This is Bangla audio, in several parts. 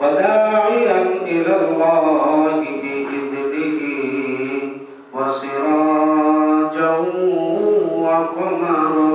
وداعيا إلى الله بإذنه وسراجا وقمرا.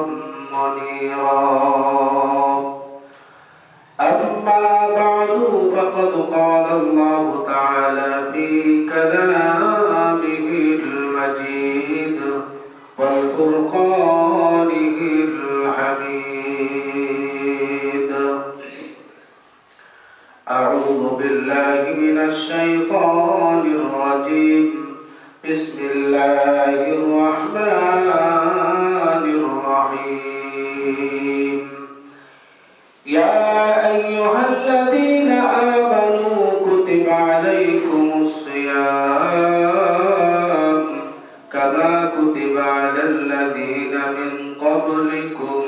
قبلكم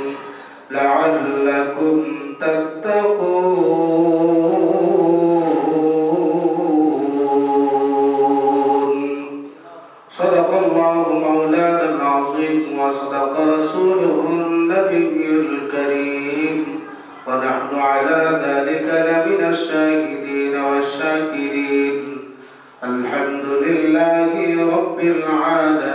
لعلكم تتقون. صدق الله مولانا العظيم وصدق رسوله النبي الكريم. ونحن على ذلك لمن الشاهدين والشاكرين. الحمد لله رب العالمين.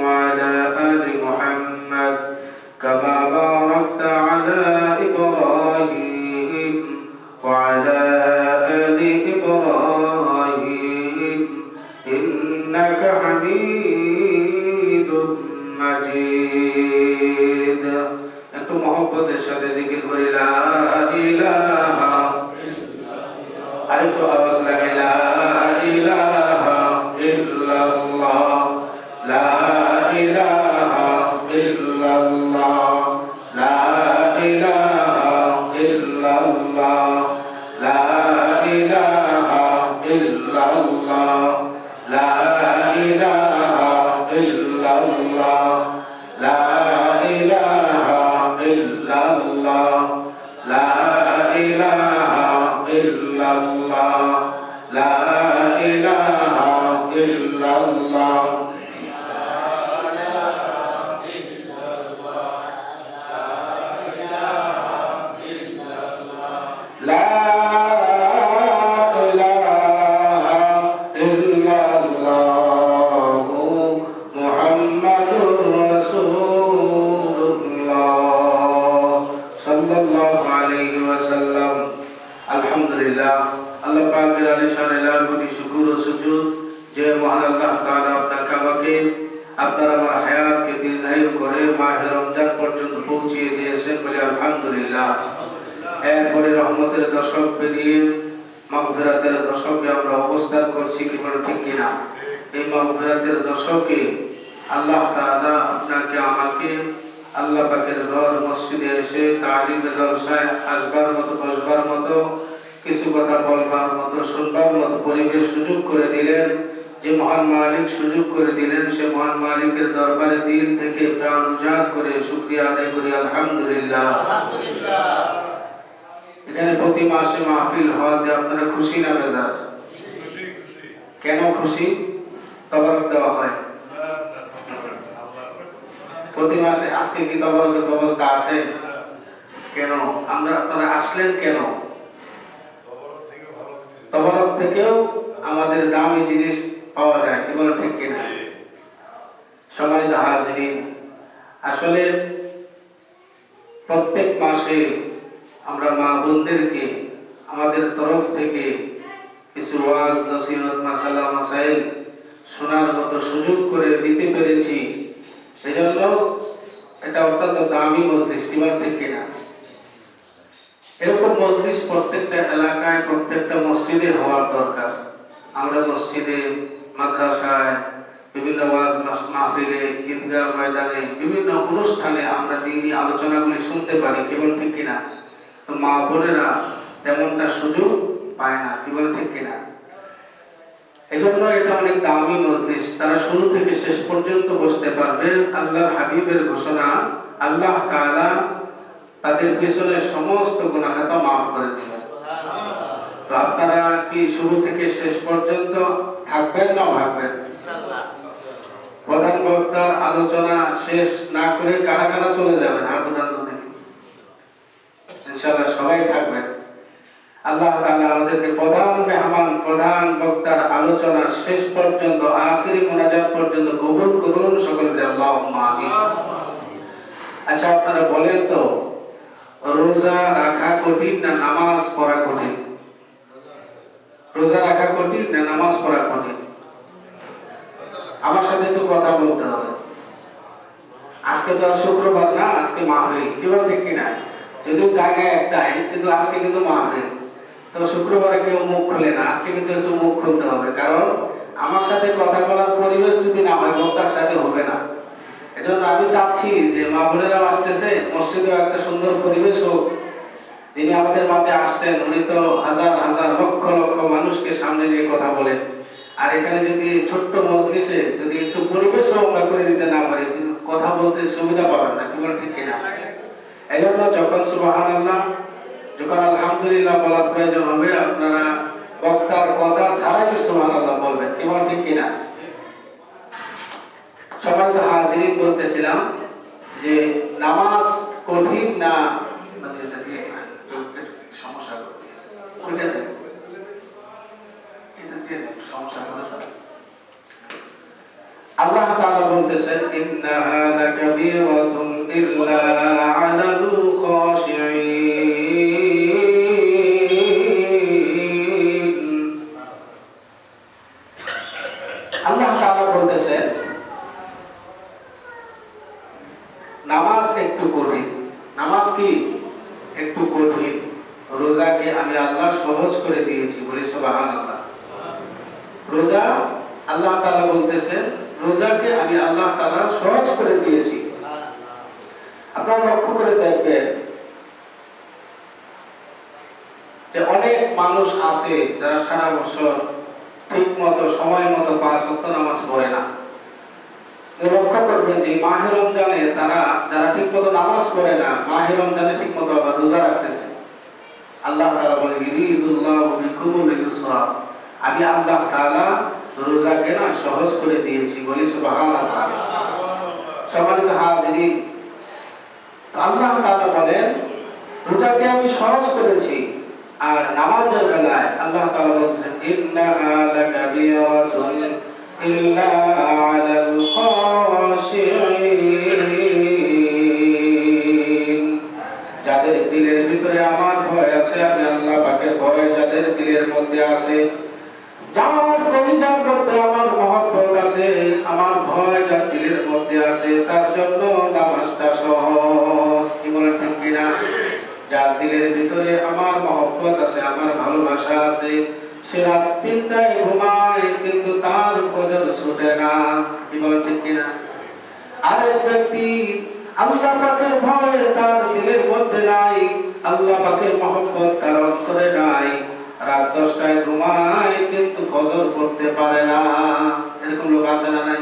إلا الله لا দশকে আল্লাহ তাআলা আপনাকে আমাকে আল্লাহ পাকের ঘর মসজিদে এসে তালিম জলসায় আসবার মতো বসবার মতো কিছু কথা বলবার মতো শুনবার মতো পরিবেশ সুযোগ করে দিলেন। যে মহান মালিক সুযোগ করে দিলেন সে মহান মালিকের দরবারে দিল থেকে প্রাণ উজাড় করে শুকরিয়া আদায় করি আলহামদুলিল্লাহ। এখানে প্রতি মাসে মাহফিল হওয়াতে আপনারা খুশি না বেজার? কেন খুশি? তবরক দেওয়া হয়। প্রতি মাসে আজকে কি তবরকের ব্যবস্থা আছে? কেন? আমরা আপনারা আসলেন কেন? তবরক থেকেও আমাদের দামি জিনিস পাওয়া যায়, কি বলে ঠিক কিনা? সম্মানিত হাজিরিন, আসলে প্রত্যেক মাসে আমরা মা বোনদেরকে আমাদের তরফ থেকে কিছু ওয়াজ, নসিহত, মাসালা মাসাইল শোনার মতো সুযোগ করে দিতে পেরেছি, সেজন্য এটা অত্যন্ত দামি মজলিস কি বলে ঠিক কিনা এরকম মজলিস প্রত্যেকটা এলাকায়, প্রত্যেকটা মসজিদে হওয়ার দরকার। আমরা মসজিদে, মাদ্রাসায়, বিভিন্ন ওয়াজ মাহফিলে, ঈদগাহ ময়দানে, বিভিন্ন অনুষ্ঠানে আমরা দিনই আলোচনাগুলি শুনতে পারি কেবল ঠিক কিনা? তো মা বোনেরা তেমনটা সুযোগ পায় না কেবল ঠিক কিনা? এজন্য এটা অনেক দামি মজলিস তারা শুরু থেকে শেষ পর্যন্ত বসতে পারবে আল্লাহর হাবিবের ঘোষণা আল্লাহ তাআলা তাদের পিছনে সমস্ত গুনাহ খাতা মাফ করে দিবেন আপনারা কি শুরু থেকে শেষ পর্যন্ত থাকবেন না ভাববেন প্রধান বক্তার আলোচনা শেষ না করে কারা কারা চলে যাবেন হাত উঠান দেখি ইনশাআল্লাহ সবাই থাকবেন। আল্লাহ তাআলা আমাদেরকে প্রধান মেহমান, প্রধান বক্তার আলোচনা শেষ পর্যন্ত, আখিরি মোনাজাত পর্যন্ত কবুল করুন সকলে আল্লাহুম্মা আমিন। আচ্ছা আপনারা বলেন তো, রোজা রাখা কঠিন না নামাজ পড়া কঠিন? রোজা রাখা কঠিন না নামাজ পড়া কঠিন? আমার সাথে একটু কথা বলতে হবে। আজকে তো শুক্রবার না, আজকে মাহফিল কি ঠিক কিনা যদিও জায়গায় একটাই কিন্তু আজকে কিন্তু মাহফিল তো শুক্রবারে কেউ মুখ খুলে না, আজকে কিন্তু একটু মুখ খুলতে হবে, কারণ আমার সাথে কথা বলার পরিবেশ যদি না হয় বক্তার সাথে হবে না। এজন্য আমি চাচ্ছি যে মা বোনেরাও আসতেছে, মসজিদেও একটা সুন্দর পরিবেশ হোক। যিনি আমাদের মাঝে আসছেন, উনি তো হাজার হাজার, লক্ষ লক্ষ মানুষকে সামনে নিয়ে কথা বলেন। আর এখানে যদি ছোট্ট মজলিসে যদি একটু পরিবেশ আমরা করে দিতে না পারি, কথা বলতে সুবিধা পাবেন না, কি বলেন ঠিক কিনা? এই জন্য যখন সুবাহান আল্লাহ যখন আলহামদুলিল্লাহ বলার প্রয়োজন হবে, আপনারা বক্তার কথা ছাড়াই সুবাহান আল্লাহ বলবেন, কি ঠিক কিনা? সবাই তো হাজির বলতেছিলাম যে নামাজ কঠিন না করে। আল্লাহ তাআলা বলতেছেন ইন্নাহা লাকাবীরাতুন ইল্লা কি একটু কঠিন। রোজাকে আমি আল্লাহ সহজ করে দিয়েছি বলে সুবহানাল্লাহ। রোজা আল্লাহ তাআলা বলতেছেন, রোজাকে আমি আল্লাহ তাআলা সহজ করে দিয়েছি। আপনারা লক্ষ্য করে দেখবেন যে অনেক মানুষ আছে যারা সারা বছর ঠিক মতো সময় মতো পাঁচ নামাজ পড়ে না। করবেন যে মাহে রমজানে তারা, যারা নামাজ না, মাহে রমজানে আবার রোজা রাখতেছে। আল্লাহ বলেন আমি আল্লাহ রোজাকে না সহজ করে দিয়েছি আল্লাহ বলেন, রোজাকে আমি সহজ করেছি, আর নামাজের বেলায় আল্লাহ তাআলা বলছেন যাদের দিলের ভিতরে আমার ভয় আছে, আমি আল্লাহ পাকের ভয় যাদের দিলের মধ্যে তার জন্য কিনা? যার দিলের ভিতরে আমার মহব্বত আছে, আমার ভালোবাসা আছে তার ফজর ছুটে কিন্তু ফজর পড়তে পারে না। এরকম লোক আছে না নাই?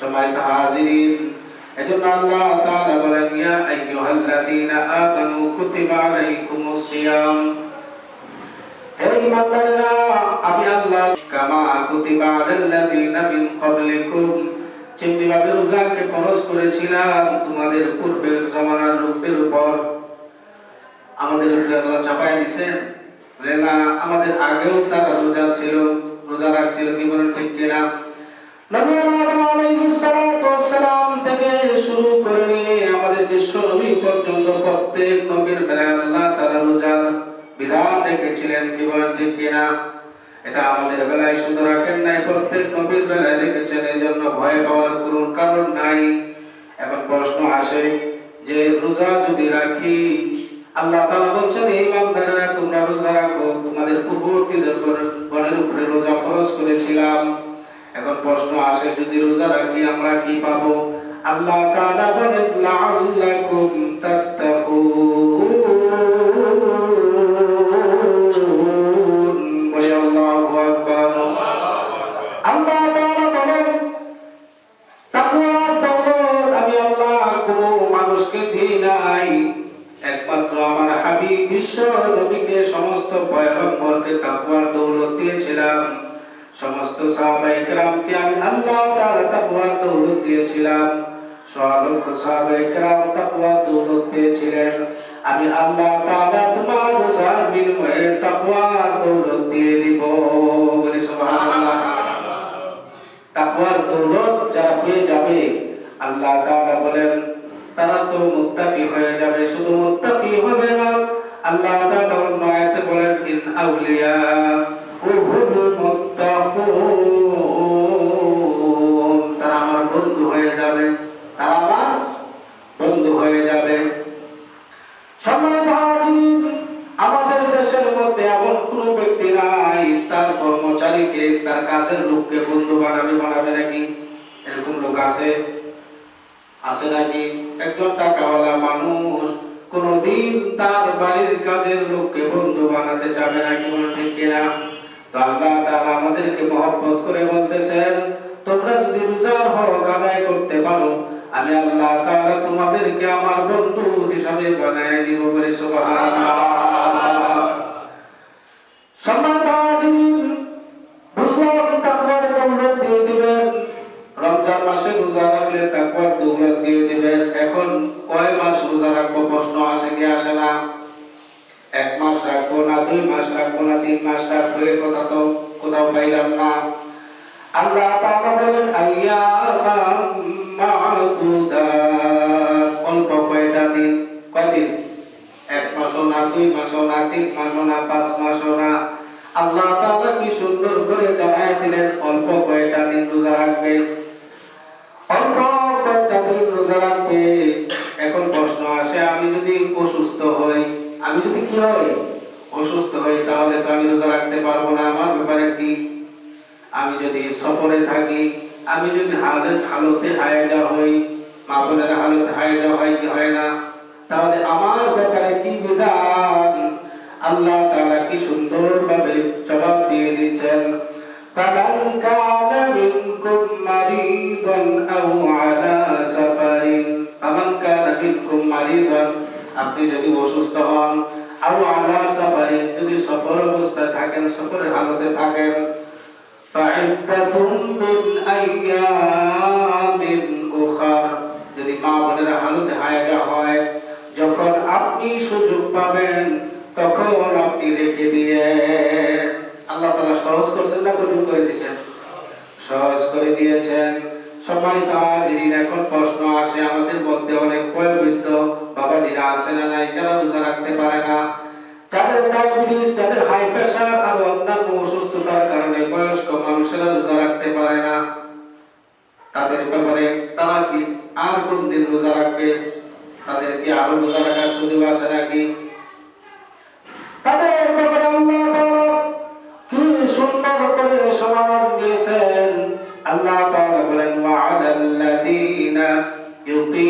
সবাই হাজিরিন, এজন্য আল্লাহ তাআলা বলেন, ইয়া আইয়ুহাল্লাযীনা আমানু কুতিবা আলাইকুমুস সিয়াম। তোমাদের পূর্বের জামানার লোকদের উপর। আমাদের উপরে আল্লাহ চাপায় দিছেন। আমাদের আগেও তারা রোজা ছিল, রোজা রাখছিল, কি বলেন ঠিক কিনা? শুরু করে আমাদের বিশ্ব নবী পর্যন্ত প্রত্যেক নবীর বেলায় আল্লাহ তাআলা রোজার বিধান রেখেছিলেন কি বলেন কিনা, এটা আমাদের বেলায় শুধু রাখেন নাই, প্রত্যেক নবীর বেলায় রেখেছেন এই জন্য ভয় পাওয়ার কোনো কারণ নাই। এখন প্রশ্ন আসে যে, রোজা যদি রাখি, আল্লাহ তাআলা বলছেন, এই ইমানদারেরা, তোমরা রোজা রাখো। তোমাদের পূর্ববর্তীদের গণের উপরে রোজা ফরজ করেছিলাম। এখন প্রশ্ন আসে, যদি রোজা রাখি, আমরা কি পাবো? আল্লাহ তাআলা বলেন, লাআল্লাকুম তাত্তাকুন। নবীকে সমস্ত পয়গম্বরকে তাকওয়ার দৌলত দিয়েছিলাম। সমস্ত সাহাবায়ে আমি আল্লাহ তাআলা তাকওয়ার দৌলত দিয়েছিলাম। সলক্ষ সাহাবায়ে কেরাম তাকওয়ার দৌলত পেয়েছিলেন। আমি আল্লাহ তাআলা তোমার রোজার বিনিময়ে তাকওয়ার দৌলত দিয়ে দিব। সুবহানাল্লাহ। তাকওয়ার দৌলত পেয়ে যাবে, আল্লাহ তাআলা বলেন, তারা তো মুত্তাকি হয়ে যাবে। শুধু মুত্তাকি হবে না আল্লাহ তাআলা বলেন, ইন আউলিয়া আমাদের দেশের মধ্যে কোন ব্যক্তি নাই, তার কর্মচারীকে, তার কাজের লোককে বন্ধু বানাবে বানাবে নাকি? এরকম লোক আছে? আছে নাকি? একজন টাকাওয়ালা মানুষ কোনদিন তার বাড়ির কাজের লোককে বন্ধু বানাতে চাবে নাকি বলে, ঠিক কিনা? তো আল্লাহ তাআলা আমাদেরকে মহব্বত করে বলতেছেন, তোমরা যদি রোজার হক আদায় করতে পারো, আমি আল্লাহ তাআলা তোমাদেরকে আমার বন্ধু হিসাবে বানায় দিব বলে সুবহানাল্লাহ। সম্মানিত মাসে রোজা রাখলে তাকওয়ার দৌলত দিয়ে দিবেন। এখন কয় মাস রোজা রাখব? প্রশ্ন আসে কি আসে না? এক মাস রাখব না, দুই মাস রাখব না, তিন মাস রাখব এই কথা তো কোথাও পাইলাম না। আল্লাহ তাআলা বলেন অল্প কয়টা দিন। কয়দিন? এক মাসও না, দুই মাসও না, তিন মাসও না, পাঁচ মাসও না। আল্লাহ তাআলা কি সুন্দর করে জানায় দিলেন, অল্প কয়টা দিন রোজা রাখবে সারাদিন রোজা রাখবে এখন প্রশ্ন আসে, আমি যদি অসুস্থ হই, আমি যদি কি হই অসুস্থ হই? তাহলে তো আমি রোজা রাখতে পারব না। আমার ব্যাপারে কি? আমি যদি সফরে থাকি, আমি যদি হালের হালতে হায়জা হই মাপনের হালত হায়জা হয় কি হয় না? তাহলে আমার ব্যাপারে কি বিধান? আল্লাহ তাআলা কি সুন্দরভাবে জবাব দিয়ে দিচ্ছেন? কালাঙ্কা আপনি যদি অসুস্থ হন আরও আলা সাফারি যদি সফর অবস্থায় থাকেন সফরের হালতে থাকেন। যদি মা বোনের হালতে হয়, যখন আপনি সুযোগ পাবেন, তখন আপনি রেখে দিয়ে আল্লাহ সহজ করছেন না কঠিন করে দিয়েছেন? সহজ করে দিয়েছেন। সম্মানিত হাজিরিন এখন প্রশ্ন আসে, আমাদের মধ্যে অনেক বয়োবৃদ্ধ বাবাজিরা আছে না নাই? যারা রোজা রাখতে পারে না, যাদের ডায়াবেটিস যাদের হাই প্রেসার আর অন্যান্য অসুস্থতার কারণে বয়স্ক মানুষেরা রোজা রাখতে পারে না, তাদের ব্যাপারে তারা কি আর কোন দিন রোজা রাখবে? তাদের কি আরও রোজা রাখার সুযোগ আছে নাকি? তাদের ব্যাপারে আল্লাহ কি সুন্দর করে সমাধান দিয়েছেন। আল্লাহ যারা কি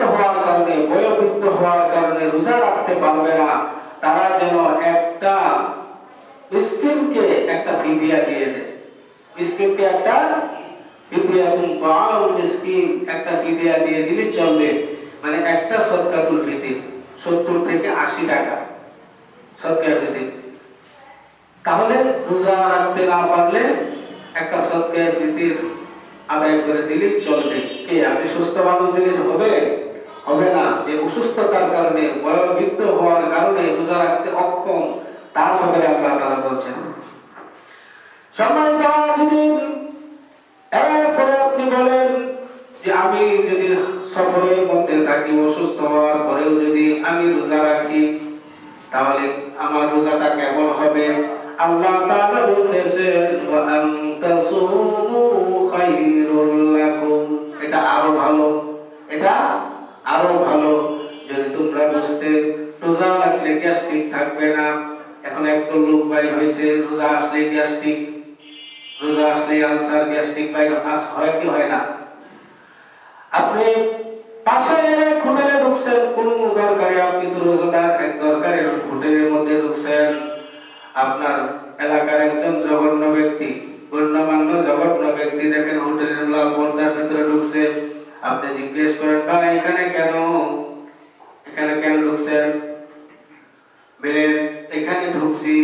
হওয়ার কারণে বয়োবৃদ্ধ হওয়ার কারণে রোজা রাখতে পারবে না। তারা যেন একটা মিসকিনকে একটা ফিদিয়া দিয়ে দেয়। মিসকিনকে একটা মিসকিন, একটা ফিদিয়া দিয়ে দিলে চলবে। মানে একটা সদকাতুল ফিতির 70 থেকে 80 টাকা সদকাতুল ফিতির। তাহলে রোজা রাখতে না পারলে একটা সদকাতুল ফিতির আদায় করে দিলে চলবে। কে, আপনি সুস্থ মানুষ দিলে হবে? হবে না। যে অসুস্থতার কারণে, বয়োবৃদ্ধ হওয়ার কারণে রোজা রাখতে অক্ষম, তার ব্যাপারে আল্লাহ তাআলা বলছেন। সম্মানিত হাজিরিন, এরপরে আপনি বলেন যে আমি যদি সফরের মধ্যে থাকি, অসুস্থ হওয়ার পরেও যদি আমি রোজা রাখি, তাহলে আমার রোজাটা কেমন হবে? আল্লাহ তাআলা বলতেছেন ওয়া আন তাসুমু খায়রুল লাকুম। এটা আরও ভালো, এটা আরও ভালো। যদি তোমরা বুঝতে, রোজা রাখলে গ্যাস্ট্রিক থাকবে না। এখন একদম লোক বাই হয়েছে, রোজা আসলে গ্যাস্ট্রিক রোজা আসলে আলসার গ্যাস্ট্রিক বাই হয় কি হয় না? আপনি পাশে হোটেলে ঢুকছেন, কোন দরকারে আপনি তো রোজাদার এক দরকারে হোটেলের মধ্যে ঢুকছেন। আপনার এলাকার একজন জঘন্য ব্যক্তি, গণ্যমান্য জঘন্য ব্যক্তি দেখেন হোটেলের লাল পর্দার ভিতরে ঢুকছে। আপনি জিজ্ঞেস করেন বা এখানে কেন? এখানে কেন ঢুকছেন? বলেন, এখানে ঢুকছি,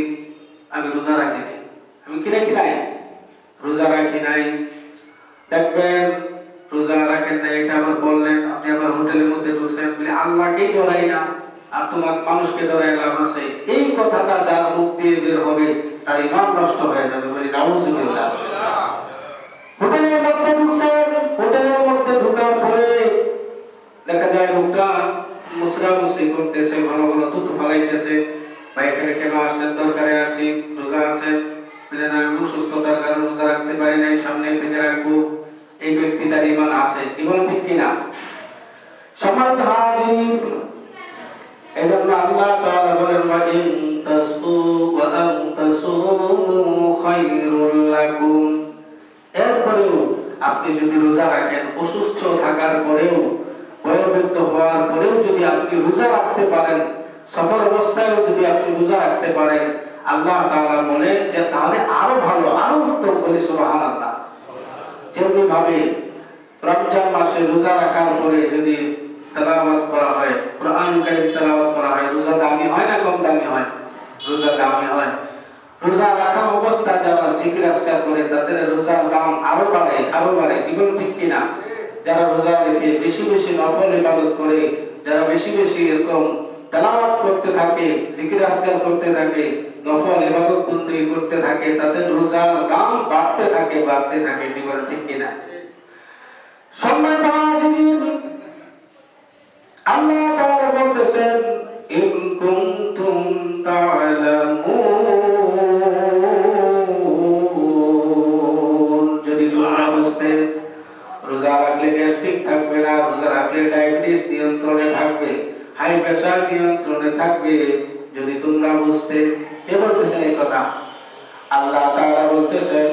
আমি রোজা রাখি নাই। আমি কিনে কি নাই? রোজা রাখি নাই। দেখবেন রোজা রাখেন নাই এটা আবার বললেন, আপনি আবার হোটেলের মধ্যে ঢুকছেন, বলে আল্লাহকেই ডরাই না, আর তোমার মানুষকে ডরাই লাভ আছে। এই কথাটা যার মুখ দিয়ে বের হবে, তার ইমান নষ্ট হয়ে যাবে, বলি হোটেলের মধ্যে ঢুকছেন, হোটেলের মধ্যে ঢোকার পরে দেখা যায় লোকটা মুসরা করতেছে ঘন ঘন তুতু ফালাইতেছে। বা আসেন, দরকারে আসি, রোজা আছেন বলেন আমি অসুস্থতার কারণে রোজা রাখতে পারি নাই, সামনে থেকে রাখব। এই ব্যক্তিটার ইমান আছে ইমান ঠিক কিনা? সম্মানিত হাজির, এজন্য আল্লাহ তাআলা বলেন, ওয়া ইন তাসু ওয়া আন তাসুমু খায়রুল লাকুম। এরপরেও আপনি যদি রোজা রাখেন, অসুস্থ থাকার পরেও, বয়োবৃদ্ধ হওয়ার পরেও যদি আপনি রোজা রাখতে পারেন সফর অবস্থায়ও যদি আপনি রোজা রাখতে পারেন, আল্লাহ তাআলা বলেন যে তাহলে আরও ভালো, আরও উত্তম বলে সুবহানাল্লাহ। যেমনি ভাবে রমজান মাসে রোজা রাখার পরে যদি তেলাওয়াত করা হয়, কোরআন কারীম তেলাওয়াত করা হয়, রোজা দামি হয় না কম দামি হয়? রোজা দামি হয়। রোজা রাখা অবস্থা যারা জিকির আজকার করে, তাদের রোজার দাম আরও বাড়ে আরও বাড়ে। জীবন ঠিক কিনা? যারা রোজা রেখে বেশি বেশি নফল ইবাদত করে, যারা বেশি বেশি এরকম তেলাওয়াত করতে থাকে, জিকির আসকার করতে থাকে, নফল ইবাদত বন্দি করতে থাকে, তাদের রোজার দাম বাড়তে থাকে বাড়তে থাকে বিবরণ ঠিক কিনা? সম্মানিত যদি তোমরা বুঝতে এ বলতেছেন এই কথা আল্লাহ তারা বলতেছেন